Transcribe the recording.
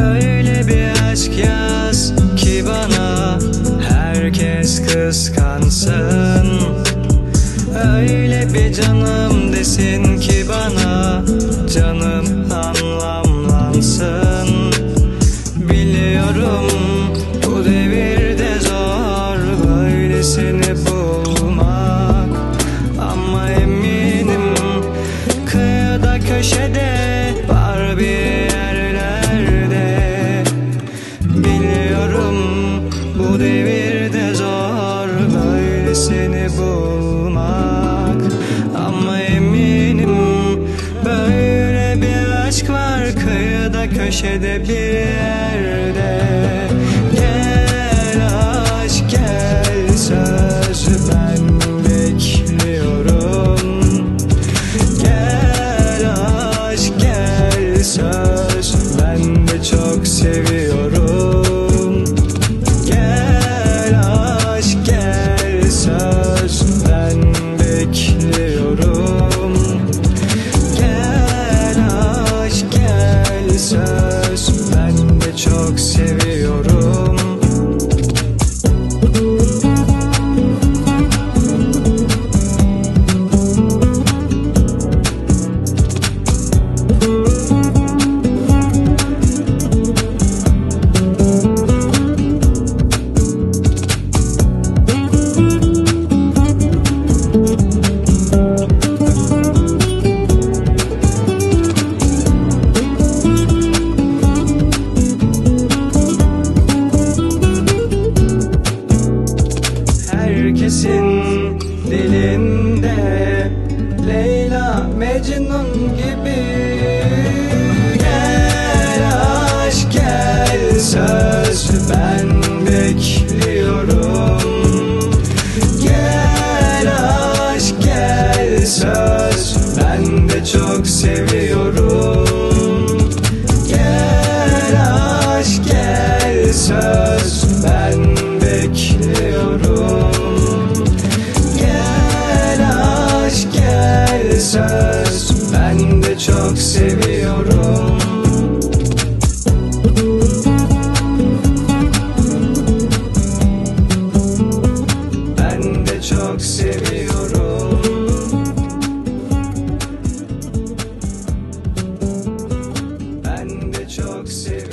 Öyle bir aşk yaz ki bana. Herkes kıskansın. Öyle bir canım desin ki Biliyorum bu devirde zor böylesini bulmak. Ama eminim böyle bir aşk var kıyıda köşede bir yerde. Gel aşk gel söz ben bekliyorum. Gel aşk gel söz ben de çok seviyorum seviyorum Mecnun gibi. Gel aşk gel söz ben bekliyorum. Gel aşk gel söz ben de çok seviyorum. Gel aşk gel söz ben bekliyorum. Gel aşk gel söz seviyorum. Ben de çok seviyorum. Ben de çok seviyorum.